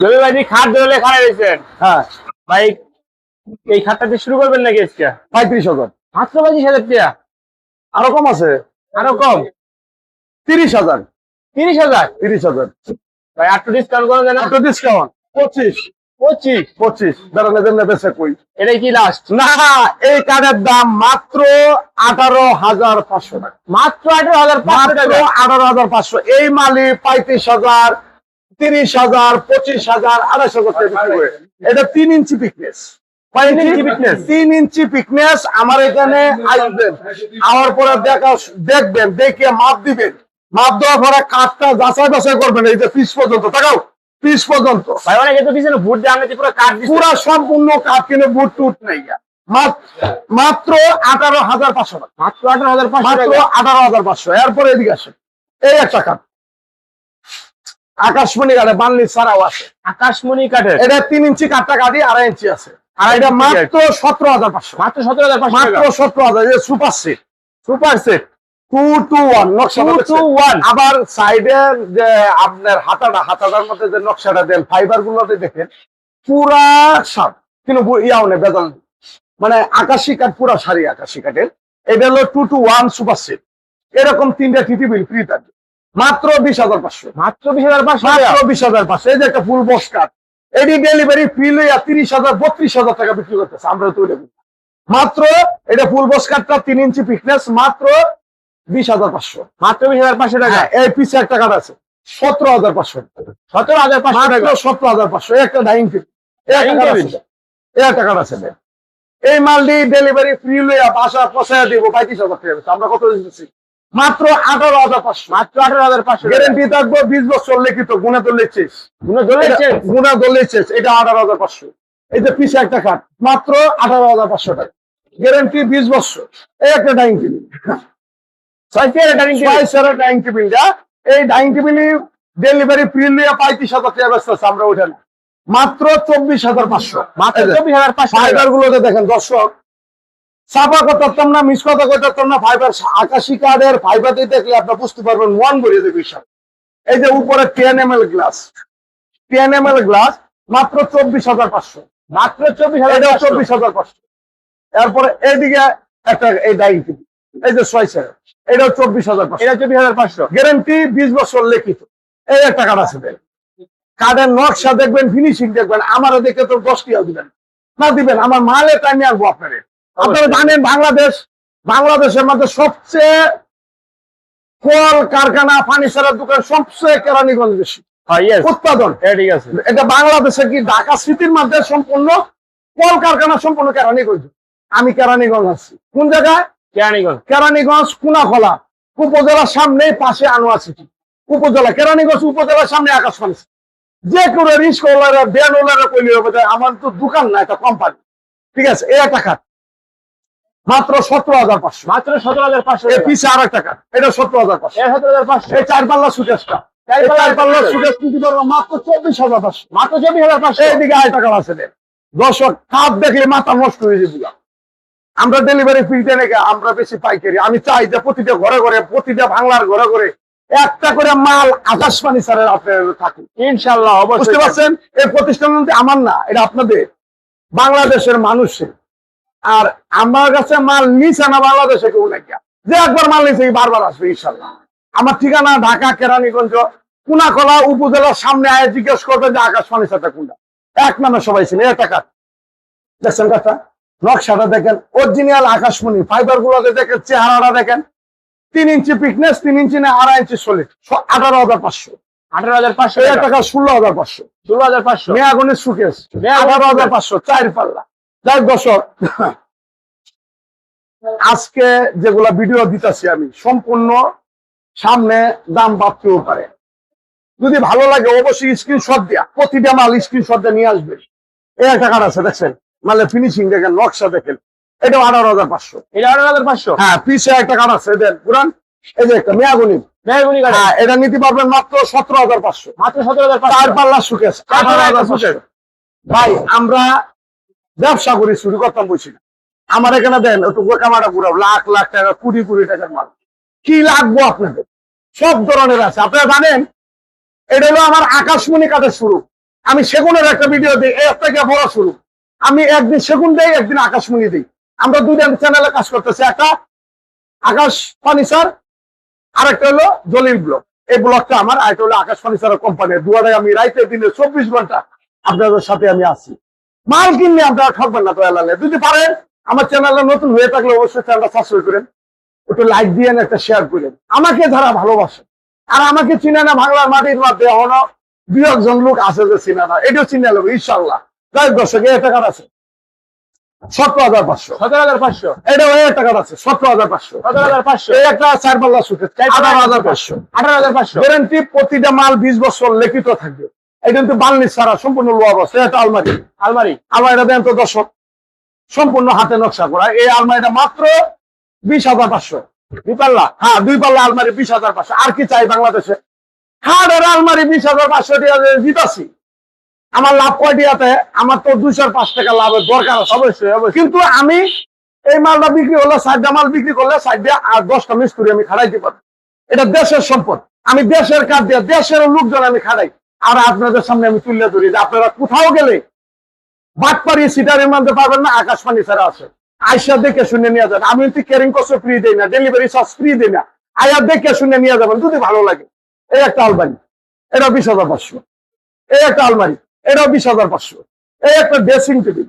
জমি ভাই খাট ধরলে খাড়া রয়েছেন। হ্যাঁ। ভাই এই খাটটা দিয়ে শুরু করবেন নাকি আজকে? পঁয়ত্রিশ হাজার। মাত্র পঁচিশ হাজার টাকা? আরও কম আছে। আরও কম? তিরিশ হাজার। তিরিশ হাজার? তিরিশ হাজার। ভাই আটটু ডিসকাউন্ট করে ডিসকাউন্ট পঁচিশ। পঁচিশ? পঁচিশ। বেঁচে কই। এটাই কি লাস্ট না এই কার্ডের দাম মাত্র আঠারো হাজার পাঁচশো টাকা। মাত্র আঠারো হাজার পাঁচশো আঠারো হাজার পাঁচশো। এই মালি পঁয়ত্রিশ হাজার তিরিশ হাজার পঁচিশ হাজার আড়াইশ হাজার টাকা বিক্রি করে। এটা তিন ইঞ্চি পিকনেস তিন ইঞ্চি তিন ইঞ্চি পিকনেস আমার এখানে আসবেন। আমার পরে দেখা দেখবেন দেখে মাপ দিবেন। মাপ দেওয়ার পরে কাঠটা যাচাই বাছাই করবেন। এই যে পিস পর্যন্ত তাকাও পিস পুরো সম্পূর্ণ কাঠ কিনে বুট টুট নেই। মাত- মাত্র আঠারো হাজার পাঁচশো টাকা। মাত্র আঠারো হাজার পাঁচশো মাত্র আঠারো হাজার পাঁচশো। এরপরে এদিকে আসে এই একটা কাঠ। আকাশমণি কাঠে বানলি ছাড়াও আছে। আকাশমণি কাঠের? এটা তিন ইঞ্চি কাঠটা কাঠি আড়াই ইঞ্চি আছে। আর এটা মাত্র সতেরো হাজার পাঁচশো। মাত্র সতেরো হাজার মাত্র সতেরো হাজার super set. Super set? Two two one নকশা টু টু ওয়ান। আবার সাইডে যে আপনার হাতাটা হাতাটার মধ্যে যে নকশাটা দেন ফাইবার গুলোতে দেখেন পুরা সাপ। কিন্তু ইয়াও নেই মানে আকাশি কাঠ পুরা শাড়ি আকাশি কাঠের। এটা হলো two two one super set. এরকম তিনটা টিটি বিল ফ্রি থাকবে মাত্র বিশ হাজার পাঁচশো। মাত্র বিশ হাজার পাঁচশো মাত্র বিশ হাজার পাঁচশো। এই যে একটা ফুল কাঠ এটি ডেলিভারি ফ্রি লইয়া তিরিশ হাজার বত্রিশ হাজার টাকা বিক্রি করতেছে। আমরা তো এটা মাত্র এটা ফুল কাঠটা তিন ইঞ্চি ফিটনেস মাত্র বিশ হাজার পাঁচশো। মাত্র বিশ হাজার পাঁচশো টাকা? হ্যাঁ, এই পিছে একটা কাঠ আছে। সতেরো হাজার পাঁচশো। সতেরো হাজার পাঁচশো টাকা? সতেরো হাজার পাঁচশো। একটা ডাইনিং টেবিল এই একটা কাঠ আছে। এই মালটি ডেলিভারি ফ্রি লইয়া বাসা পৌঁছায় দিব পঁয়ত্রিশ হাজার টাকা। আমরা কত দিচ্ছি মাত্র আঠারো হাজার পাঁচশো। মাত্র আঠারো হাজার পাঁচশো গ্যারেন্টি থাকব বিশ বছর লিখিত গুণে তো লিখছিস ধরেছেন গুণা দলেছেস এটা আঠারো হাজার পাঁচশো। এই যে পিছে একটা কাঠ মাত্র আঠারো হাজার পাঁচশো টাকা। গ্যারেন্টি বিশ বছর। এই একটা ডাইনিং টেবিল ডাইনিং টেবিলটা এই ডাইনিং ডেলিভারি ফ্রি নিয়ে পঁয়ত্রিশ হাজার টাকা ব্যস্ত আছে আমরা না। মাত্র চব্বিশ হাজার পাঁচশো। মাত্র চব্বিশ হাজার পাঁচশো গুলোতে দেখেন দর্শক চাপা করতাম না মিস কথা করতাম না ফাইবার আকাশি কার্ডের ফাইবারতে দেখলে আপনার বুঝতে পারবেন ওয়ান ভরিয়ে দেবে এই যে উপরে ten M L glass ten M L glass মাত্র চব্বিশ হাজার পাঁচশো। মাত্র চব্বিশ হাজার চব্বিশ হাজার পাঁচশো। এরপরে এইদিকে একটা এই ডাইং টিভি এই যে ছয় সেরা এটাও চব্বিশ হাজার পাঁচশো। এটা চব্বিশ হাজার পাঁচশো। গ্যারেন্টি বিশ বছর লিখিত। এই একটা কার্ড আছে কার্ডের নকশা দেখবেন ফিনিশিং দেখবেন আমারও দেখে তো দশ টিয়াও দিবেন। না দিবেন আমার মালে টাইমে আসব আপনারে। আপনারা জানেন বাংলাদেশ বাংলাদেশের মধ্যে সবচেয়ে কল কারখানা ফার্নিচারের দোকান সবচেয়ে কেরানীগঞ্জ বেশি। হ্যাঁ উৎপাদন। এটা আছে। এটা বাংলাদেশে কি ঢাকা সিটির মধ্যে সম্পূর্ণ কল কারখানা সম্পূর্ণ কেরানীগঞ্জ? আমি কেরানীগঞ্জ আছি। কোন জায়গায়? কেরানীগঞ্জ। কেরানীগঞ্জ কুনাখলা। উপজেলার সামনে পাশে আনোয়ার সিটি উপজেলা কেরানীগঞ্জ উপজেলার সামনে আকাশ ফান্স যে কোনো রিস্ক ওলারা ব্যান ওলারা কইলে হবে আমার তো দোকান না একটা কোম্পানি ঠিক আছে এই একটা কাঠ মাত্র সতেরো হাজার পাঁচশো। মাত্র সতেরো হাজার পাঁচশো এই টাকা। পিছে আর একটা কাঠ এটা সতেরো হাজার পাঁচশো। সতেরো হাজার পাঁচশো। এই চার পাল্লা পারব মাত্র চব্বিশ হাজার পাঁচশো। মাত্র চব্বিশ হাজার পাঁচশো। এইদিকে আয় টাকা আছে দেন দর্শক কাপ দেখলে মাথা নষ্ট হয়ে যাবে আমরা ডেলিভারি নাকি আমরা বেশি পাইকারি। আমি চাই যে প্রতিটা ঘরে ঘরে প্রতিটা বাংলার ঘরে ঘরে একটা করে মাল আকাশবাণী স্যারের আপনার থাকুক। ইনশাল্লাহ বুঝতে পারছেন? এই প্রতিষ্ঠান আমার না এটা আপনাদের। বাংলাদেশের মানুষের। আর আমার কাছে মাল নিছে না বাংলাদেশে কেউ নাকি যে একবার মাল নিছে বারবার আসবে ইনশাল্লাহ। আমার ঠিকানা ঢাকা কেরানীগঞ্জ কুনাকলা উপজেলার সামনে আয় জিজ্ঞেস করবেন যে আকাশবাণী সাথে কোনটা। এক নামে সবাই ছিল এটা কাঠ দেখছেন কথা? নকশাটা দেখেন অরিজিনাল আকাশমণি ফাইবার গুলোতে দেখেন চেহারাটা দেখেন। তিন ইঞ্চি পিকনেস তিন ইঞ্চি না আড়াই ইঞ্চি সলিড আঠারো হাজার পাঁচশো। আঠারো হাজার পাঁচশো টাকা। ষোলো হাজার পাঁচশো। ষোলো হাজার পাঁচশো। মেয়াগনের সুকেশ আঠারো হাজার পাঁচশো চার পাল্লা। যাই দর্শক আজকে যেগুলা ভিডিও দিতেছি আমি সম্পূর্ণ সামনে দাম বাড়তেও পারে। যদি ভালো লাগে অবশ্যই স্ক্রিনশট দেয়া প্রতিটা মাল স্ক্রিনশট দিয়ে নিয়ে আসবে। এই একটা কার্ড আছে দেখছেন? মালের ফিনিশিং দেখেন নকশা দেখেন। এটাও আঠারো হাজার পাঁচশো। এটা আঠারো হাজার পাঁচশো? হ্যাঁ পিছে একটা কার্ড আছে দেন পুরান। এই যে একটা মেয়াগুনি। কাঠের হ্যাঁ এটা নিতে পারবেন মাত্র সতেরো হাজার পাঁচশো। মাত্র সতেরো হাজার চার পাল্লা সুকেশ আঠারো হাজার ভাই আমরা ব্যবসা করি শুরু করতাম বলছি আমার এখানে দেন পুরো লাখ লাখ টাকা, কুড়ি কুড়ি টাকার মাল। কি লাগবো আপনাদের? সব ধরনের আছে। আপনারা জানেন, এটা হলো আমার আকাশমণি কাঠের শুরু। আমি সেগুনের একটা ভিডিও দিই, এই থেকে বড় শুরু। আমি একদিন সেগুন দিই, একদিন আকাশমণি দিই। আমরা দুইটা চ্যানেলে কাজ করতেছি। একটা আকাশ ফার্নিচার আর একটা হলো জলিল ব্লক। এই ব্লকটা আমার, আর একটা হলো আকাশ ফার্নিচার কোম্পানি দুয়ারে আমি রাইতে দিনে চব্বিশ ঘণ্টা আপনাদের সাথে আমি আছি। মাল কিনলে আপনারা ঠকবেন না তো এলালে যদি পারেন আমার চ্যানেলটা নতুন হয়ে থাকলে অবশ্যই চ্যানেলটা সাবস্ক্রাইব করেন একটু লাইক দিয়ে একটা শেয়ার করেন। আমাকে যারা ভালোবাসে আর আমাকে চিনে না বাংলার মাটির মধ্যে এখনও দুই একজন লোক আছে যে চিনে না এটাও চিনে নেব ইনশাল্লাহ যাই হোক দর্শক এই টাকা আছে। সতেরো হাজার পাঁচশো। সতেরো হাজার পাঁচশো। এটা ওই টাকা আছে সতেরো হাজার পাঁচশো। সতেরো হাজার পাঁচশো। এই একটা চার পাল্লা সুখে আঠারো হাজার পাঁচশো। আঠারো হাজার পাঁচশো। গ্যারেন্টি প্রতিটা মাল বিশ বছর লিখিত থাকবে। এটা কিন্তু বার্নিশ ছাড়া সম্পূর্ণ লোয়া অবস্থা এটা আলমারি। আলমারি। আলমারিটা দেন তো দর্শক, সম্পূর্ণ হাতে নকশা করা। এই আলমারিটা মাত্র বিশ হাজার পাঁচশো। দুই পাল্লা? হ্যাঁ দুই পাল্লা আলমারি বিশ হাজার পাঁচশো। আর কি চাই বাংলাদেশে? হাড়ের আলমারি বিশ হাজার পাঁচশো টাকা জিতাছি আমার লাভ কয়টিয়াতে আমার তো দুইশো পাঁচ টাকা লাভের দরকার আছে, অবশ্যই কিন্তু আমি এই মালটা বিক্রি হলে সাইডটা মাল বিক্রি করলে, সাইডে আর দশটা মিস্ত্রি আমি খাড়াইতে পারি এটা দেশের সম্পদ। আমি দেশের কাজ দিয়ে, দেশের লোকজন আমি খাড়াই আর আপনাদের সামনে আমি তুলে ধরি যে আপনারা কোথাও গেলে বাটপাড়ি সিটারের মধ্যে পাবেন না আকাশবাণী ছাড়া আছে। আইসা দেখে শুনে নিয়ে যাবেন। আমি কিন্তু ক্যারিং কষ্ট ফ্রি দেই না। ডেলিভারি চার্জ ফ্রি দেই না। আয়া দেখে শুনে নিয়ে যাবেন যদি ভালো লাগে। এই একটা আলমারি এটা বিশ হাজার পাঁচশো। এই একটা আলমারি এটাও বিশ হাজার পাঁচশো। এই একটা ড্রেসিং টেবিল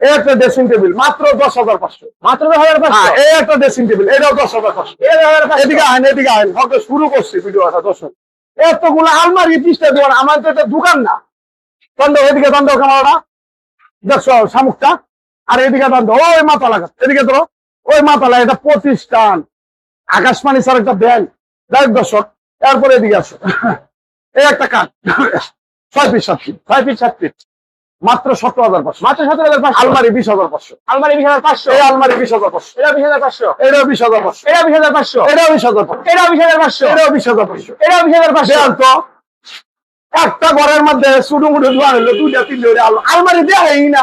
এই একটা ড্রেসিং টেবিল মাত্র দশ হাজার পাঁচশো। মাত্র দশ হাজার পাঁচশো? হ্যাঁ, এই একটা ড্রেসিং টেবিল এটাও দশ হাজার পাঁচশো। এদিকে আইন এদিকে হয়তো শুরু করছি ভিডিও ভিডিওটা দর্শক। এতগুলো আলমারি পিসটা দেওয়ার আমার তো এটা দোকান না। দণ্ড এদিকে দণ্ড কামাড়া দেখছ শামুকটা? আর এদিকে দণ্ড ওই মাথা লাগা এদিকে ধরো, ওই মাথা লাগা এটা প্রতিষ্ঠান। আকাশবাণী স্যার একটা ব্যাংক যাই দর্শক, এরপরে এদিকে আসো। এই একটা কাজ ছয় পিস সাত ফিট ছয় ফিট সাত ফিট মাত্র সতেরো হাজার পাঁচশো মাত্র সতেরো হাজার পাঁচশো আলমারি বিশ হাজার পাঁচশো আলমারি বিশ হাজার পাঁচশো এই আলমারি বিশ হাজার পাঁচশো এটা বিশ হাজার পাঁচশো এটাও বিশ হাজার পাঁচশো এটা বিশ হাজার পাঁচশো এটাও বিশ হাজার পাঁচশো এটা বিশ হাজার পাঁচশো এটাও বিশ হাজার পাঁচশো এটা বিশ হাজার পাঁচশো তো একটা ঘরের মধ্যে শুধু মুঠে ধোয়া হলো দুইটা আল- আলমারি দেয়া হয়ই না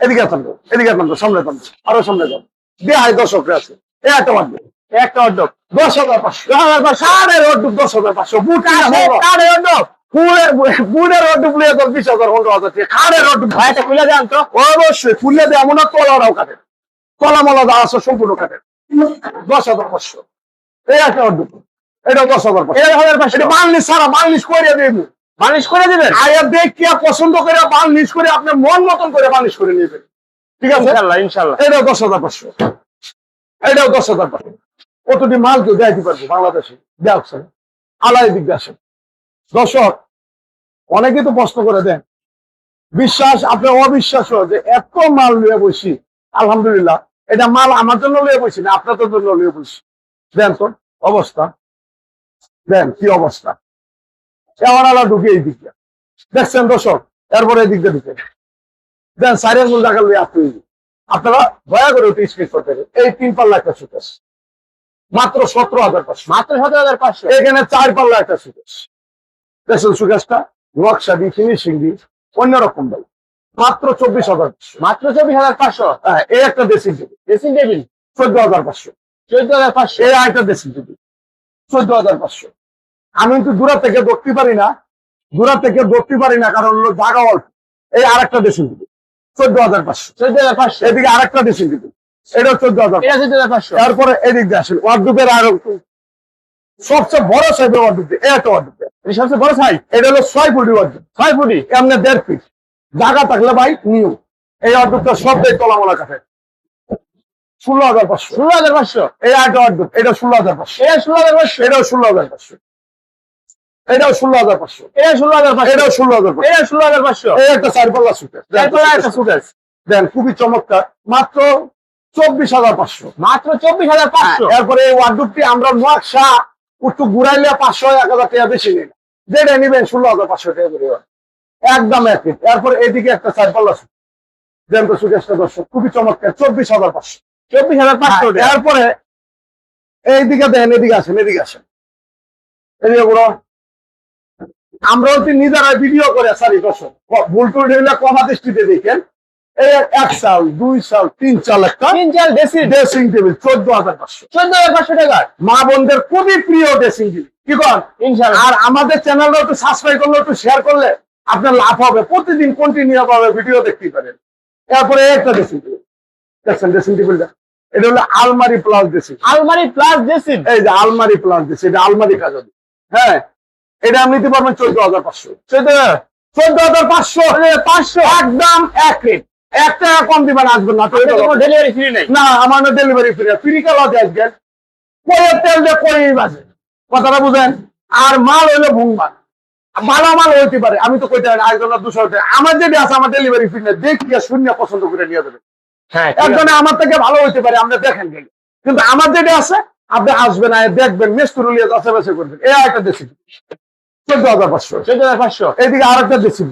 এদিকে তো, এদিকে তো, সামনে যান আরও সামনে যান দেয়া হয় দর্শকরা আছে এই একটা দিন। একটা অর্ডব দশ হাজার পাঁচশো দশ হাজার পাঁচশো কারের অর্ডুপ দশ হাজার পাঁচশো বুট কারের অর্ডব তোর বিশ হাজার পনেরো হাজার টাকা কারের অর্ডুপ ভাই এটা খুলে দেন তো অবশ্যই ফুলে দেয় এমন তলারাও কাটে তলা মলা দা আছে সম্পূর্ণ কাটে দশ হাজার পাঁচশো। এই একটা হাজার পাঁচশো। এটা দশ হাজার পাঁচশো। এটা মালনিস সারা মালনিস করে দেবো। মালিশ করে দিবেন? আয়া দেখিয়া পছন্দ করে বার্নিশ করে আপনি মন মতন করে বার্নিশ করে নেবেন। ঠিক আছে? ইনশাল্লাহ এটাও দশ হাজার পাঁচশো। এটাও দশ হাজার পাঁচশো। কতটি মাল কেউ দেখাতে পারবে বাংলাদেশে? দেখছেন আলাই দিক আসেন দর্শক অনেকে তো প্রশ্ন করে দেন বিশ্বাস আপনার অবিশ্বাস যে এত মাল নিয়ে বসি আলহামদুলিল্লাহ এটা মাল আমার জন্য লিয়ে বসি না আপনাদের জন্য লিয়ে বসি। দেন তো অবস্থা। দেন কি অবস্থা? এমন আলা ঢুকে এই দিকে দেখছেন দর্শক এরপরে এই দিক দিয়ে ঢুকে। দেন সাইড আঙ্গুল টাকা লিয়ে আপনি আপনারা দয়া করে ওটি স্পেস করতে। এই তিন পাল্লা একটা সুকেশ। মাত্র সতেরো হাজার পাঁচশো। মাত্র সতেরো হাজার পাঁচশো। এখানে চার পাল্লা একটা সুকেশ। দেখছেন সুকেশটা নকশা দিয়ে ফিনিশিং দিয়ে অন্যরকম ভাই মাত্র চব্বিশ হাজার মাত্র চব্বিশ হাজার পাঁচশো? হ্যাঁ এই একটা ড্রেসিং টেবিল ড্রেসিং টেবিল চোদ্দ হাজার পাঁচশো। চোদ্দ হাজার পাঁচশো? এই আরেকটা ড্রেসিং টেবিল চোদ্দ হাজার পাঁচশো। আমি কিন্তু দূরা থেকে দেখতে পারি না দূরা থেকে দেখতে পারি না কারণ হলো জায়গা অল্প। এই আরেকটা ড্রেসিং টেবিল চোদ্দ হাজার পাঁচশো। চোদ্দ হাজার পাঁচশো? এদিকে আরেকটা ড্রেসিং টেবিল এটাও চোদ্দ হাজার এটা চোদ্দ হাজার পাঁচশো? তারপরে এদিক দিয়ে আসেন। ওয়ার্ডুপের আর একটু সবচেয়ে বড় সাইজের ওয়ার্ডুপ এই একটা ওয়ার্ডুপ এটা সবচেয়ে বড় সাইজ এটা হলো ছয় ফুটি ওয়ার্ডুপ ছয় ফুটি এমনি দেড় ফিট। জায়গা থাকলে ভাই নিউ। এই ওয়ার্ডুপটা সব দেয় তলামলা কাঠে ষোলো হাজার পাঁচশো। ষোলো হাজার পাঁচশো? এই এটা ষোলো হাজার পাঁচশো। এটা ষোলো হাজার পাঁচশো? এটাও ষোলো হাজার পাঁচশো। এটাও ষোলো হাজার পাঁচশো। এটা ষোলো হাজার পাঁচশো? এটাও ষোলো হাজার পাঁচশো। এটা ষোলো হাজার পাঁচশো? এই একটা চারপাল্লা সুটের তারপরে একটা দেন খুবই চমৎকার। মাত্র চব্বিশ হাজার পাঁচশো। মাত্র চব্বিশ হাজার পাঁচশো? এরপরে এই আমরা নকশা একটু ঘুরাইলে পাঁচশো এক হাজার টাকা বেশি নিই। যেটা নিবেন ষোলো হাজার পাঁচশো টাকা করে একদম এক ফিট। এরপরে এদিকে একটা সুট দেন তো সুকেশটা দর্শক খুবই চমৎকার। চব্বিশ হাজার পাঁচশো। চব্বিশ হাজার পাঁচশো এরপরে এইদিকে দেন এদিকে আসেন এদিকে আসেন। এদিকে বড় আমরা হচ্ছে নিজেরা ভিডিও করে সারি দর্শক। ভুল টুল কমা দৃষ্টিতে দেখেন। এক সাল দুই সাল তিন সাল একটা তিন চার ড্রেসিং ড্রেসিং টেবিল চোদ্দ হাজার পাঁচশো। চোদ্দ হাজার পাঁচশো টাকার মা বোনদের খুবই প্রিয় ড্রেসিং টেবিল। কি কর আর আমাদের চ্যানেলটা একটু সাবস্ক্রাইব করলে একটু শেয়ার করলে আপনার লাভ হবে। প্রতিদিন কন্টিনিউ ভাবে ভিডিও দেখতে পারেন। এরপরে একটা ড্রেসিং টেবিল দেখছেন ড্রেসিং টেবিলটা এটা হলো আলমারি প্লাস ড্রেসিং আলমারি প্লাস ড্রেসিং এই যে আলমারি প্লাস দিচ্ছে এটা আলমারি কাজ হবে। হ্যাঁ এটা আপনি নিতে পারবেন চোদ্দ হাজার পাঁচশো। চোদ্দ হাজার। পাঁচশো। পাঁচশো। একদম এক রেট এক টাকা কম দিবেন আসবেন না ডেলিভারি ফ্রি নেই? না আমার ডেলিভারি ফ্রি ফ্রি কালা দিয়ে আসবেন কয়ের তেল দিয়ে কয়েই বাজে। কথাটা বুঝেন? আর মাল হইলে ভুংবান ভালো মাল হইতে পারে আমি তো কইতে পারি একজন দুশো টাকা আমার যেটা আছে আমার ডেলিভারি ফ্রি নেই দেখিয়ে শূন্য পছন্দ করে নিয়ে দেবেন হ্যাঁ একজনে আমার থেকে ভালো হইতে পারে আপনি দেখেন কিন্তু আমার যেটা আছে আপনি আসবেন আর দেখবেন মেস্তুরুলিয়া যাচাই বাছাই করবেন। এই একটা দেশি চোদ্দ হাজার পাঁচশো। চোদ্দ হাজার পাঁচশো। এইদিকে আর একটা দেশি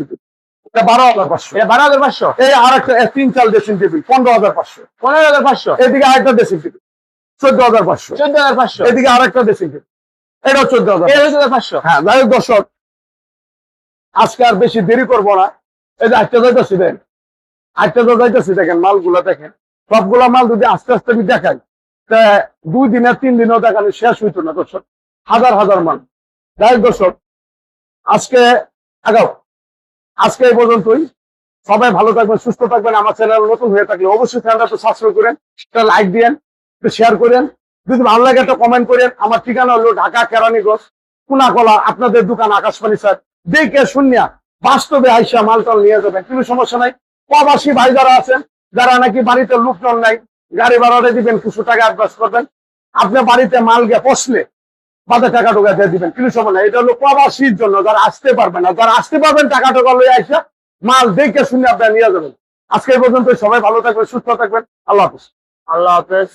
বারো হাজার পাঁচশো। বারো হাজার পাঁচশো? এই আর একটা তিন চাল ড্রেসিং টেবিল পনেরো হাজার পাঁচশো। পনেরো হাজার পাঁচশো? এদিকে আরেকটা ড্রেসিং টেবিল চোদ্দ হাজার পাঁচশো। চোদ্দ হাজার পাঁচশো? এদিকে আরেকটা ড্রেসিং টেবিল এটাও চোদ্দ হাজার চোদ্দ হাজার পাঁচশো? হ্যাঁ যাই হোক দর্শক আজকে আর বেশি দেরি করব না। এই যে আটটা যাইতেছি দেন আটটা তো যাইতেছি দেখেন মালগুলা দেখেন। সবগুলা মাল যদি আস্তে আস্তে আমি দেখাই তা দুই দিনের তিন দিনও দেখানো শেষ হইতো না দর্শক। হাজার হাজার মাল। যাই দর্শক আজকে আগাও। আজকে এই পর্যন্তই। সবাই ভালো থাকবেন, সুস্থ থাকবেন। আমার চ্যানেল নতুন হয়ে থাকলে অবশ্যই চ্যানেলটা সাবস্ক্রাইব করেন, একটা লাইক দিয়েন, একটু শেয়ার করেন। যদি ভালো লাগে একটা কমেন্ট করেন, আমার ঠিকানা হলো ঢাকা কেরানীগঞ্জ, কুনাকলা, আপনাদের দোকান আকাশবাণী স্যার। দেখে শুনিয়া বাস্তবে আইসা মালটাল নিয়ে যাবেন, কোনো সমস্যা নাই। প্রবাসী ভাই যারা আছেন, যারা নাকি বাড়িতে লোকজন নাই, গাড়ি ভাড়াটা দিবেন, কিছু টাকা অ্যাডভান্স করবেন। আপনি বাড়িতে মাল গিয়ে বসলে বাদে টাকা টোকা দিয়ে দিবেন কিন্তু সময় না এটা হলো প্রবাসীর জন্য, যারা আসতে পারবেন না, যারা আসতে পারবেন, টাকা টোকা লয়ে আসে মাল দেখে শুনে আপনারা নিয়ে যাবেন। আজকে পর্যন্ত সবাই ভালো থাকবেন, সুস্থ থাকবেন, আল্লাহ হাফিজ। আল্লাহ হাফেজ।